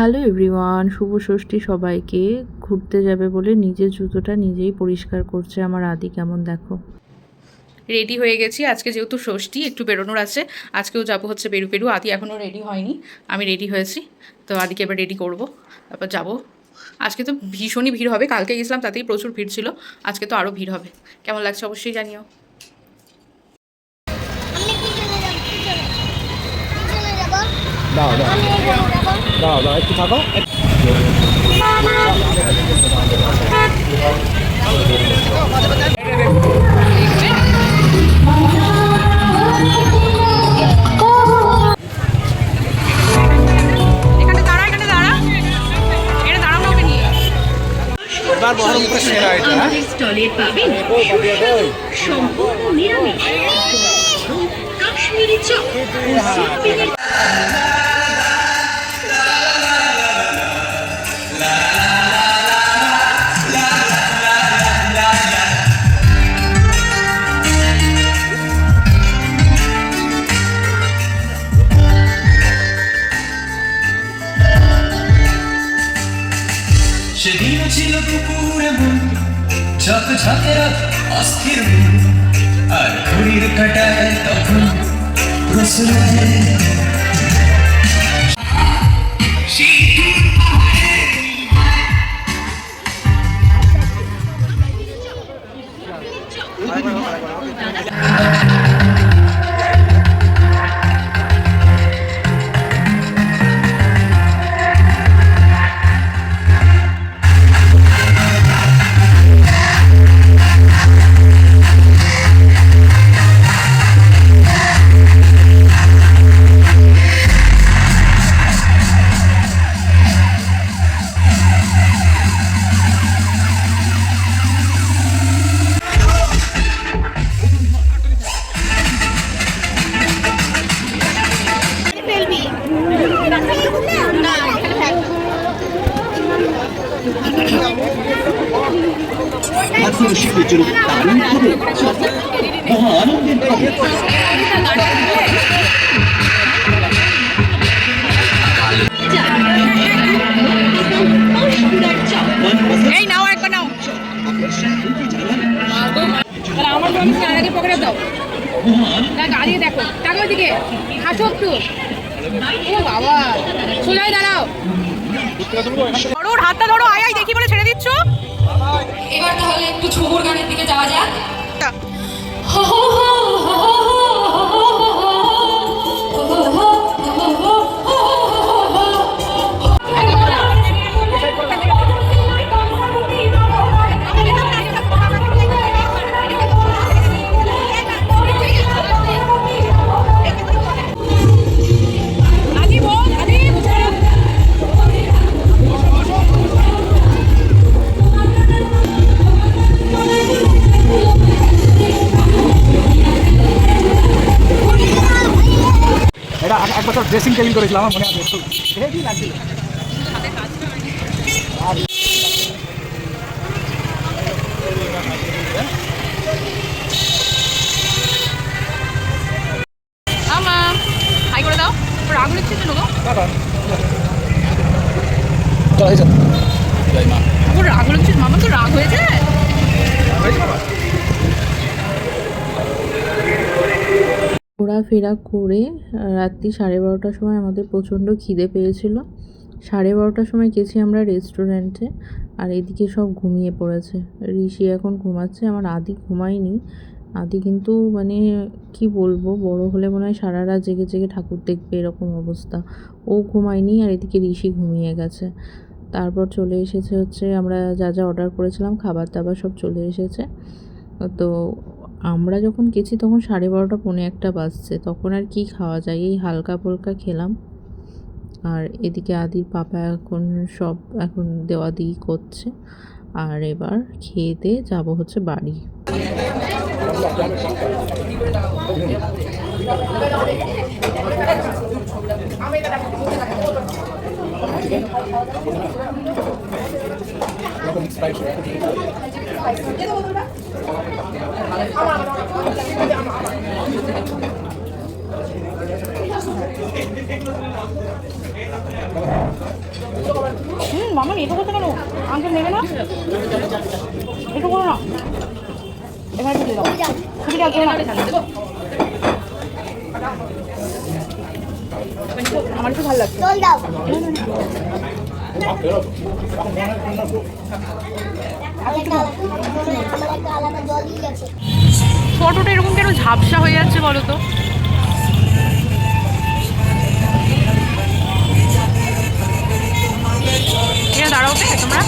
Hello everyone শুভ ষষ্ঠী সবাইকে। ঘুরতে যাবে বলে নিজের জুতোটা নিজেই পরিষ্কার করছে আমার আদি কেমন দেখো? রেডি হয়ে গেছি। আজকে যেহেতু ষষ্ঠী একটু বেরোনোর আছে। আজকেও যাব হচ্ছে বেরু পেরু। আদি এখনও রেডি হয়নি। আমি রেডি হয়েছি। তো আদিকে এবার রেডি করব। তারপর যাব। আজকে তো ভীষণই ভিড় হবে। কালকে গেছিলাম তাতেই প্রচুর ভিড় ছিল। আজকে তো আরও ভিড় হবে। কেমন লাগছে অবশ্যই জানিও। দাও দাও। দাও দাও একটু থাকো। এখানে দাঁড়া এখানে দাঁড়া। এটা দাঁড়াও না ওকে নিয়ে। এবার বহরমপুর সেরা এটা হ্যাঁ? সম্পূর্ণ নিরামিষ। কাশ্মীরি চপ। সেদিনও ছিল পুকুর এমন ঝক ঝকের অস্থির মন। আর ঘড়ির কাটায় তখন প্রশ্রয় জাতীয় শিশুর দারুণ মহা আনন্দের খবর এই নাও একবার নাও। তাহলে আমার জন্য আগে পকেটে দাও। দেখো টাকা দিকে হাসো একটু। ও বাবা। সোজাই দাঁড়াও। ওর হাতটা ধরো, আয় আয়, দেখি বলে ছেড়ে দিচ্ছ। এবার তাহলে একটু ছবুর গানের দিকে যাওয়া যাক। বছর ড্রেসিং টেবিল করেছিলাম আমার মনে আছে। একটু হেভি লাগছিল রাগ হয়েছে মামা তো রাগ হয়েছে ঘোরাফেরা করে রাত্রি সাড়ে বারোটার সময় আমাদের প্রচণ্ড খিদে পেয়েছিল। সাড়ে বারোটার সময় গেছি আমরা রেস্টুরেন্টে আর এদিকে সব ঘুমিয়ে পড়েছে। ঋষি এখন ঘুমাচ্ছে, আমার আদি ঘুমায়নি। আদি কিন্তু মানে কি বলব, বড় হলে মনে হয় সারা রাত জেগে জেগে ঠাকুর দেখবে এরকম অবস্থা। ও ঘুমায়নি আর এদিকে ঋষি ঘুমিয়ে গেছে। তারপর চলে এসেছে হচ্ছে, আমরা যা যা অর্ডার করেছিলাম খাবার দাবার সব চলে এসেছে। তো আমরা যখন গেছি তখন সাড়ে বারোটা, পৌনে একটা বাজছে। তখন আর কি খাওয়া যায়? এই হালকা ফুলকা খেলাম। আর এদিকে আদির পাপা এখন সব এখন দেওয়া দিই করছে। আর এবার খেয়ে দিয়ে যাব হচ্ছে বাড়ি। হুম মামা এটা করতে কেন আঙ্কেল নেবে না এটা করো না এবার ঢুকে দাও খুবই রাখবে না আমার খুব ভালো লাগছে দাও ফটোটা এরকম কেন ঝাপসা হয়ে যাচ্ছে বলো তো? দাঁড়াও তোমরা?